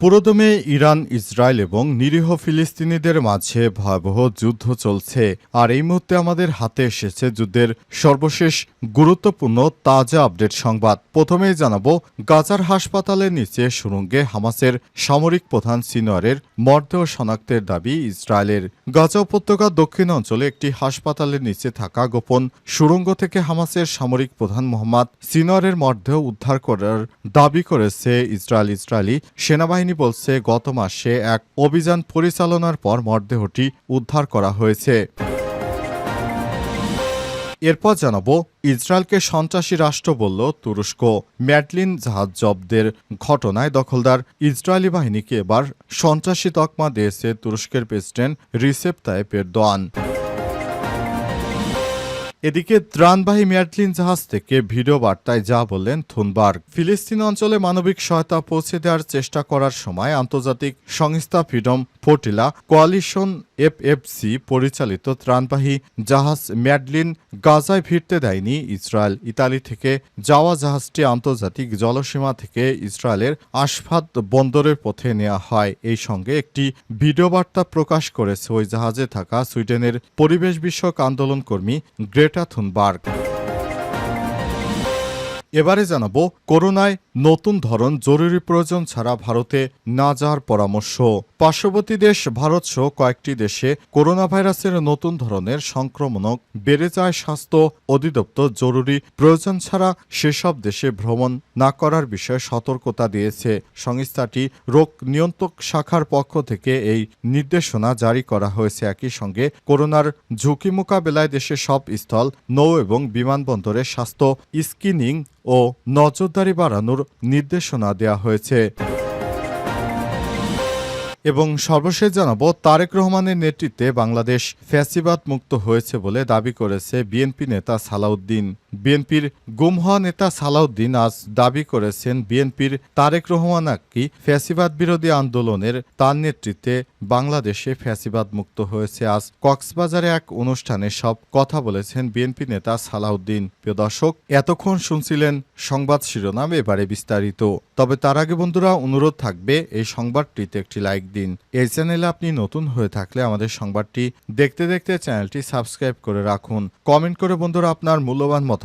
পুরোদমে Iran, Israel এবং নিরীহ ফিলিস্তিনিদের মাঝে ভয়াবহ যুদ্ধ চলছে। আর এই মুহূর্তে আমাদের হাতে এসেছে যুদ্ধের সর্বশেষ গুরুত্বপূর্ণ তাজা আপডেট সংবাদ। প্রথমেই জানাব, গাজার হাসপাতালের নিচে সুরঙ্গে হামাসের সামরিক প্রধান সিনোয়ারের মরদেহ শনাক্তের দাবি ইসরায়েলের। গাজা উপত্যকার দক্ষিণ অঞ্চলে একটি হাসপাতালের নিচে থাকা গোপন সুরঙ্গ থেকে হামাসের সামরিক প্রধান মোহাম্মদ সিনোয়ারের মরদেহ উদ্ধার করার দাবি করেছে ইসরায়েল ইসরায়েলি সেনাবাহিনী। বলছে, গত মাসে এক অভিযান পরিচালনার পর মরদেহটি উদ্ধার করা হয়েছে। এরপর জানাব, ইসরায়েলকে সন্ত্রাসী রাষ্ট্র বলল তুরস্ক। ম্যাডলিন জাহাজ জব্দের ঘটনায় দখলদার ইসরায়েলি বাহিনীকে এবার সন্ত্রাসী তকমা দিয়েছে তুরস্কের প্রেসিডেন্ট রিসেপ তাইপ এরদোয়ান এদিকে ত্রাণবাহী মিয়াটলিন জাহাজ থেকে ভিডিও বার্তায় যা বললেন থুনবার্গ, ফিলিস্তিন অঞ্চলে মানবিক সহায়তা পৌঁছে দেওয়ার চেষ্টা করার সময় আন্তর্জাতিক সংস্থা ফ্রিডম ফোর্টিলা কোয়ালিশন এফএফসি পরিচালিত ত্রাণবাহী জাহাজ ম্যাডলিন গাজায় ফিরতে দেয়নি ইসরায়েল। ইতালি থেকে যাওয়া জাহাজটি আন্তর্জাতিক জলসীমা থেকে ইসরায়েলের আশফাত বন্দরের পথে নেওয়া হয়। এই সঙ্গে একটি ভিডিও বার্তা প্রকাশ করেছে ওই জাহাজে থাকা সুইডেনের পরিবেশ বিষয়ক আন্দোলনকর্মী গ্রেটা থুনবার্গ। এবারে জানাব, করোনায় নতুন ধরন জরুরি প্রয়োজন ছাড়া ভারতে না যাওয়ার পরামর্শ। পার্শ্ববর্তী দেশ ভারত সহ কয়েকটি দেশে করোনা ভাইরাসের নতুন ধরনের সংক্রমণ বেড়ে যায় স্বাস্থ্য অধিদপ্তর জরুরি প্রয়োজন ছাড়া সেসব দেশে ভ্রমণ না করার বিষয়ে সতর্কতা দিয়েছে। সংস্থাটি রোগ নিয়ন্ত্রক শাখার পক্ষ থেকে এই নির্দেশনা জারি করা হয়েছে। একই সঙ্গে করোনার ঝুঁকি মোকাবেলায় দেশের সব স্থল, নৌ এবং বিমানবন্দরে স্বাস্থ্য স্ক্রিনিং ও নজরদারি বাড়ানোর নির্দেশনা দেওয়া হয়েছে। এবং সর্বশেষ জানাব, তারেক রহমানের নেতৃত্বে বাংলাদেশ ফ্যাসিবাদ মুক্ত হয়েছে বলে দাবি করেছে বিএনপি নেতা সালাউদ্দিন। বিএনপির গুম হওয়া নেতা সালাউদ্দিন আজ দাবি করেছেন বিএনপির তারেক রহমান নাকি ফ্যাসিবাদ বিরোধী আন্দোলনের তার নেতৃত্বে বাংলাদেশে ফ্যাসিবাদ মুক্ত হয়েছে। আজ কক্সবাজারে এক অনুষ্ঠানে সব কথা বলেছেন বিএনপি নেতা সালাউদ্দিন। প্রিয় দর্শক, এতক্ষণ শুনছিলেন সংবাদ শিরোনাম, এবারে বিস্তারিত। তবে তার আগে বন্ধুরা, অনুরোধ থাকবে এই সংবাদটিতে একটি লাইক দিন। এই চ্যানেলে আপনি নতুন হয়ে থাকলে আমাদের সংবাদটি দেখতে দেখতে চ্যানেলটি সাবস্ক্রাইব করে রাখুন। কমেন্ট করে বন্ধুরা, আপনার মূল্যবান মতামত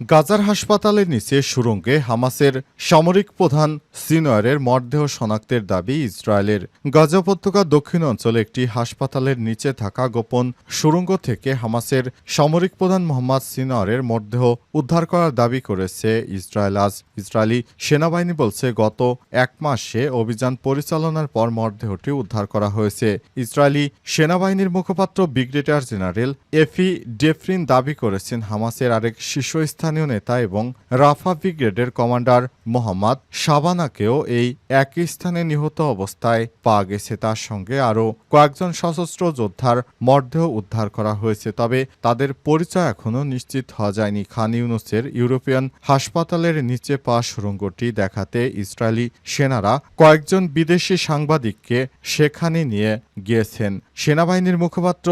গাজার হাসপাতালের নিচে সুরঙ্গে হামাসের সামরিক প্রধান সিনোয়ারের মরদেহ শনাক্তের দাবি ইসরায়েলের। গাজা উপত্যকার দক্ষিণ অঞ্চলে একটি হাসপাতালের নিচে থাকা গোপন সুরঙ্গ থেকে হামাসের সামরিক প্রধান মোহাম্মদ সিনোয়ারের মরদেহ উদ্ধার করার দাবি করেছে ইসরায়েল। আজ ইসরায়েলি সেনাবাহিনী বলছে, গত এক মাসে অভিযান পরিচালনার পর মরদেহটি উদ্ধার করা হয়েছে। ইসরায়েলি সেনাবাহিনীর মুখপাত্র ব্রিগেডিয়ার জেনারেল এফি ডেফরিন দাবি করেছেন, হামাসের আরেক শীর্ষস্থানীয় নেতা এবং রাফা ব্রিগেডের কমান্ডার মোহাম্মদ শাবানাকেও এই একই স্থানে নিহত অবস্থায় পাওয়া গেছে। তার সঙ্গে আরও কয়েকজন সশস্ত্র যোদ্ধার মরদেহ উদ্ধার করা হয়েছে, তবে তাদের পরিচয় এখনও নিশ্চিত হওয়া যায়নি। খান ইউনুসের ইউরোপিয়ান হাসপাতালের নিচে পাওয়া সুড়ঙ্গটি দেখাতে ইসরায়েলি সেনারা কয়েকজন বিদেশি সাংবাদিককে সেখানে নিয়ে গিয়েছেন। সেনাবাহিনীর মুখপাত্র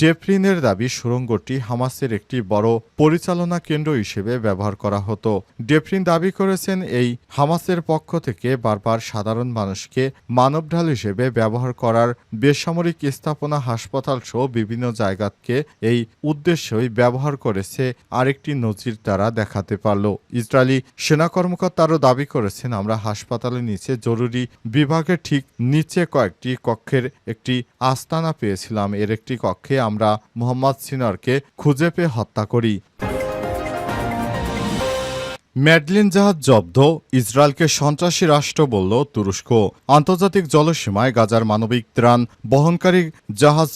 ডেফরিনের দাবি, সুড়ঙ্গটি হামাসের একটি বড় পরিচালনা কেন্দ্র হিসেবে ব্যবহার করা হতো। ডেফরিন দাবি করেছেন, এই হামাসের পক্ষ থেকে বারবার সাধারণ মানুষকে মানবঢাল হিসেবে ব্যবহার করার বেসামরিক স্থাপনা হাসপাতাল সহ বিভিন্ন জায়গাকে এই উদ্দেশ্যই ব্যবহার করেছে আরেকটি নজির তারা দেখাতে পারল। ইসরায়েলি সেনা কর্মকর্তারও দাবি করেছেন, আমরা হাসপাতালের নিচে জরুরি বিভাগের ঠিক নিচে কয়েকটি কক্ষের একটি আস্তানা পেয়েছিলাম। এর একটি কক্ষে আমরা মোহাম্মদ সিনারকে খুঁজে পেয়ে হত্যা করি। ম্যাডলিন জাহাজ জব্দ, ইসরায়েলকে সন্ত্রাসী রাষ্ট্র বলল তুরস্ক। আন্তর্জাতিক জলসীমায় গাজার মানবিক ত্রাণ বহনকারী জাহাজ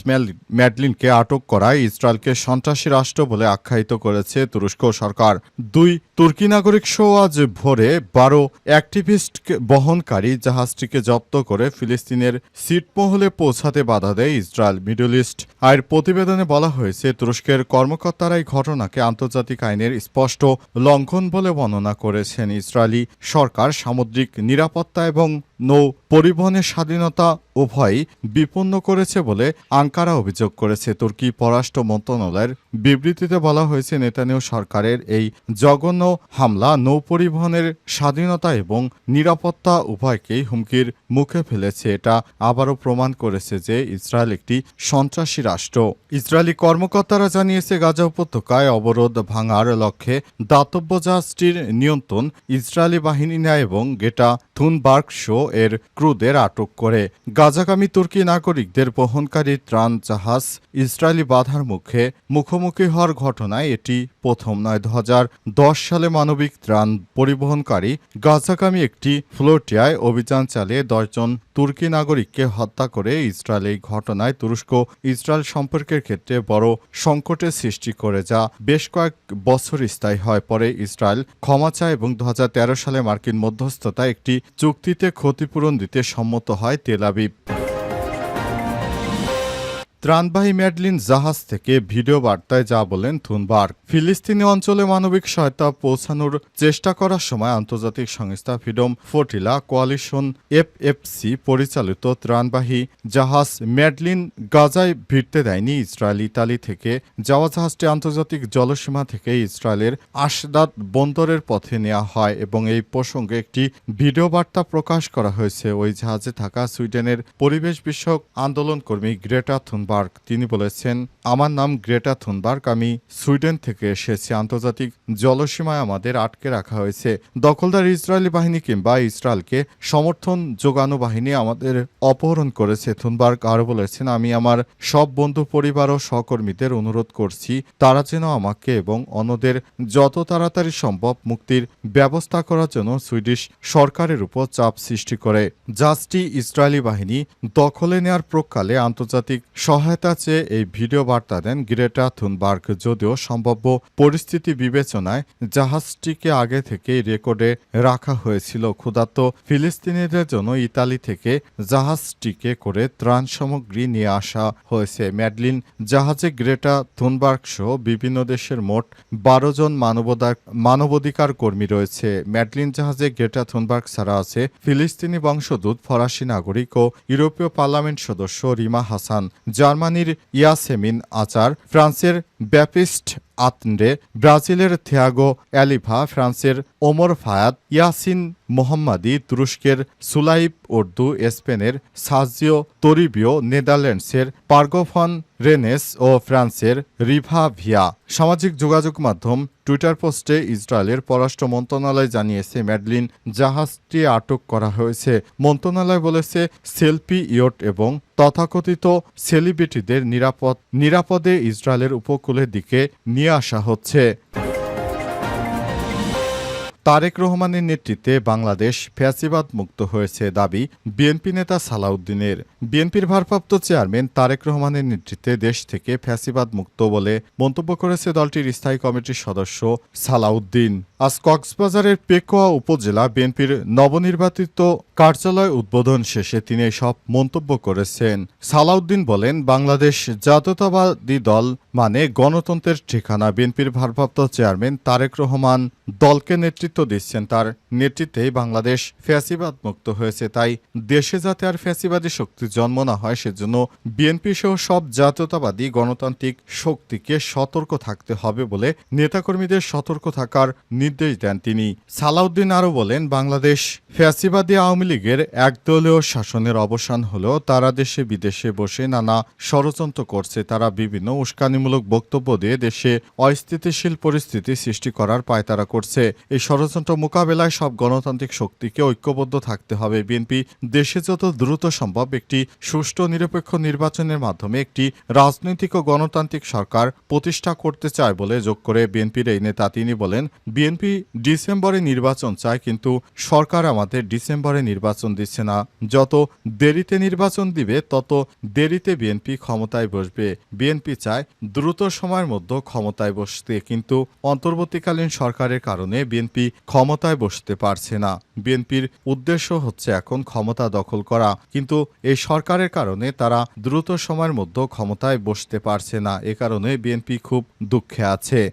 ম্যাডলিনকে আটক করায় ইসরায়েলকে সন্ত্রাসী রাষ্ট্র বলে আখ্যায়িত করেছে তুরস্ক সরকার। দুই, তুর্কি নাগরিক সহ আজ ভোরে বারো অ্যাক্টিভিস্ট বহনকারী জাহাজটিকে জব্দ করে ফিলিস্তিনের সিটমহলে পৌঁছাতে বাধা দেয় ইসরায়েল। মিডল ইস্ট আয়ের প্রতিবেদনে বলা হয়েছে, তুরস্কের কর্মকর্তারা এই ঘটনাকে আন্তর্জাতিক আইনের স্পষ্ট লঙ্ঘন বলে বর্ণনা বর্ণনা করেছেন ইসরায়েলি সরকার সামুদ্রিক নিরাপত্তা এবং নৌ পরিবহনের স্বাধীনতা উভয়ই বিপন্ন করেছে বলে আঙ্কারা অভিযোগ করেছে। তুর্কি পররাষ্ট্র মন্ত্রণালয়ের বিবৃতিতে বলা হয়েছে, নেতানিয়াহু সরকারের এই জঘন্য হামলা নৌ পরিবহনের স্বাধীনতা এবং নিরাপত্তা উভয়কেই হুমকির মুখে ফেলেছে। এটা আবারও প্রমাণ করেছে যে ইসরায়েল একটি সন্ত্রাসী রাষ্ট্র। ইসরায়েলি কর্মকর্তারা জানিয়েছে, গাজা উপত্যকায় অবরোধ ভাঙার লক্ষ্যে দাতব্য জাহাজটির নিয়ন্ত্রণ ইসরায়েলি বাহিনী নেয় এবং গেটা থুনবার্গ শো এর ক্রুদের আটক করে। গাজাগামী তুর্কি নাগরিকদের বহনকারী ত্রাণ জাহাজ ইসরায়েলি বাধার মুখে মুখোমুখি হওয়ার ঘটনায় এটি প্রথম নয়। দু সালে মানবিক ত্রাণ পরিবহনকারী গাজাগামী একটি ফ্লোটিয়ায় অভিযান চালিয়ে দশজন তুর্কি নাগরিককে হত্যা করে ইসরায়েল এই ঘটনায় তুরস্ক ইসরায়েল সম্পর্কের ক্ষেত্রে বড় সংকটের সৃষ্টি করে, যা বেশ কয়েক বছর স্থায়ী হয়। পরে ইসরায়েল ক্ষমা চায় এবং দু হাজার তেরো সালে মার্কিন মধ্যস্থতা একটি চুক্তিতে ক্ষতিপূরণ দিতে সম্মত হয় তেল আবিব। ত্রাণবাহী ম্যাডলিন জাহাজ থেকে ভিডিও বার্তায় যা বলেন থুনবার্গ। ফিলিস্তিনি অঞ্চলে মানবিক সহায়তা পৌঁছানোর চেষ্টা করার সময় আন্তর্জাতিক সংস্থা ফ্রিডম ফোর্টিলা কোয়ালিশন এফএফসি পরিচালিত ত্রাণবাহী জাহাজ ম্যাডলিন গাজায় ভিড়তে দেয়নি ইসরায়েল। ইতালি থেকে যাওয়া জাহাজটি আন্তর্জাতিক জলসীমা থেকে ইসরায়েলের আশদাদ বন্দরের পথে নেওয়া হয় এবং এই প্রসঙ্গে একটি ভিডিও বার্তা প্রকাশ করা হয়েছে। ওই জাহাজে থাকা সুইডেনের পরিবেশ বিষয়ক আন্দোলনকর্মী গ্রেটা থুনবার্গ। তিনি বলেছেন, আমার নাম গ্রেটা থুনবার্গ। আমি সুইডেন থেকে এসেছি আন্তর্জাতিক জলসীমায় আমাদের আটকে রাখা হয়েছে। দখলদার ইসরায়েলি বাহিনী কিংবা ইসরায়েলকে সমর্থন যোগানো বাহিনী আমাদের অপহরণ করেছে, থুনবার্গ আরও বলেছেন। আমি আমার সব বন্ধু, পরিবার ও সহকর্মীদের অনুরোধ করছি, তারা যেন আমাকে এবং অন্যদের যত তাড়াতাড়ি সম্ভব মুক্তির ব্যবস্থা করার জন্য সুইডিশ সরকারের উপর চাপ সৃষ্টি করে। জাহাজটি ইসরায়েলি বাহিনী দখলে নেওয়ার প্রকালে আন্তর্জাতিক সহায়তা চেয়ে এই ভিডিও বার্তা দেন গ্রেটা থুনবার্গ, যদিও সম্ভাব্য পরিস্থিতি বিবেচনায় জাহাজটিকে আগে থেকেই রেকর্ডে রাখা হয়েছিল। ক্ষুধার্ত ফিলিস্তিনিদের জন্য ইতালি থেকে জাহাজটিকে করে ত্রাণ সামগ্রী নিয়ে আসা হয়েছে। ম্যাডলিন জাহাজে গ্রেটা থুনবার্গ সহ বিভিন্ন দেশের মোট বারো জন মানবাধিকার কর্মী রয়েছে। ম্যাডলিন জাহাজে গ্রেটা থুনবার্গ ছাড়া আছে ফিলিস্তিনি বংশোদ্ভূত, ফরাসি নাগরিক ও ইউরোপীয় পার্লামেন্ট সদস্য রিমা হাসান। জার্মানির ইয়াসেমিন আচার, ফ্রান্সের ব্যাপিস্ট আতন্ডে ব্রাজিলের থিয়াগো অ্যালিভা ফ্রান্সের ওমর ফায়াদ ইয়াসিন মোহাম্মাদি তুরস্কের সুলাইব উর্দু স্পেনের সাজিও তরিবিও নেদারল্যান্ডসের পার্গোফন রেনেস ও ফ্রান্সের রিভা ভিয়া। সামাজিক যোগাযোগ মাধ্যম টুইটার পোস্টে ইসরায়েলের পররাষ্ট্র মন্ত্রণালয় জানিয়েছে, ম্যাডলিন জাহাজটি আটক করা হয়েছে। মন্ত্রণালয় বলেছে, সেলফি ইয়ট এবং তথাকথিত সেলিব্রিটিদের নিরাপদ, নিরাপদে ইসরায়েলের উপকূলের দিকে নিয়ে আসা হচ্ছে। তারেক রহমানের নেতৃত্বে বাংলাদেশ ফ্যাসিবাদ মুক্ত হয়েছে দাবি বিএনপি নেতা সালাউদ্দিনের। বিএনপির ভারপ্রাপ্ত চেয়ারম্যান তারেক রহমানের নেতৃত্বে দেশ থেকে ফ্যাসিবাদ মুক্ত বলে মন্তব্য করেছে দলটির স্থায়ী কমিটির সদস্য সালাউদ্দিন। আজ কক্সবাজারের পেকোয়া উপজেলা বিএনপির নবনির্বাচিত কার্যালয় উদ্বোধন শেষে তিনি সব মন্তব্য করেছেন। সালাউদ্দিন বলেন, বাংলাদেশ জাতীয়তাবাদী দল মানে গণতন্ত্রের ঠিকানা। বিএনপির ভারপ্রাপ্ত চেয়ারম্যান তারেক রহমান দলকে নেতৃত্ব দিচ্ছেন তার নেতৃত্বেই বাংলাদেশ ফ্যাসিবাদ মুক্ত হয়েছে। তাই দেশে যাতে আর ফ্যাসিবাদী শক্তি জন্ম না হয়, সেজন্য বিএনপি সহ সব জাতীয়তাবাদী গণতান্ত্রিক শক্তিকে সতর্ক থাকতে হবে বলে নেতাকর্মীদের সতর্ক থাকার নির্দেশ দেন তিনি। সালাউদ্দিন আরও বলেন, বাংলাদেশ ফ্যাসিবাদী আওয়ামী লীগের একদলীয় শাসনের অবসান হলেও তারা দেশে বিদেশে বসে নানা ষড়যন্ত্র করছে। তারা বিভিন্ন উস্কানিমূলক বক্তব্য দিয়ে দেশে অস্থিতিশীল পরিস্থিতি সৃষ্টি করার পায়তারা করছে। এই ষড়যন্ত্র মোকাবেলায় সব গণতান্ত্রিক শক্তিকে ঐক্যবদ্ধ থাকতে হবে। বিএনপি দেশে যত দ্রুত সম্ভব একটি সুষ্ঠু নিরপেক্ষ নির্বাচনের মাধ্যমে একটি রাজনৈতিক ও গণতান্ত্রিক সরকার প্রতিষ্ঠা করতে চায় বলে যোগ করে বিএনপির এই নেতা। তিনি বলেন, বিএনপি ডিসেম্বরে নির্বাচন চায়, কিন্তু সরকার আমাদের ডিসেম্বরে নির্বাচন দিচ্ছে না। যত দেরিতে নির্বাচন দিবে, তত দেরিতে বিএনপি ক্ষমতায় বসবে। বিএনপি চায় দ্রুত সময়ের মধ্যে ক্ষমতায় বসতে, কিন্তু অন্তর্বর্তীকালীন সরকারের কারণে বিএনপি ক্ষমতায় বসতে পারছে না। বিএনপির উদ্দেশ্য হচ্ছে এখন ক্ষমতা দখল করা। কিন্তু এই সরকারের কারণে তারা দ্রুত সময়ের মধ্যে ক্ষমতায় বসতে পারছে না। এ কারণে বিএনপি খুব দুঃখে আছে।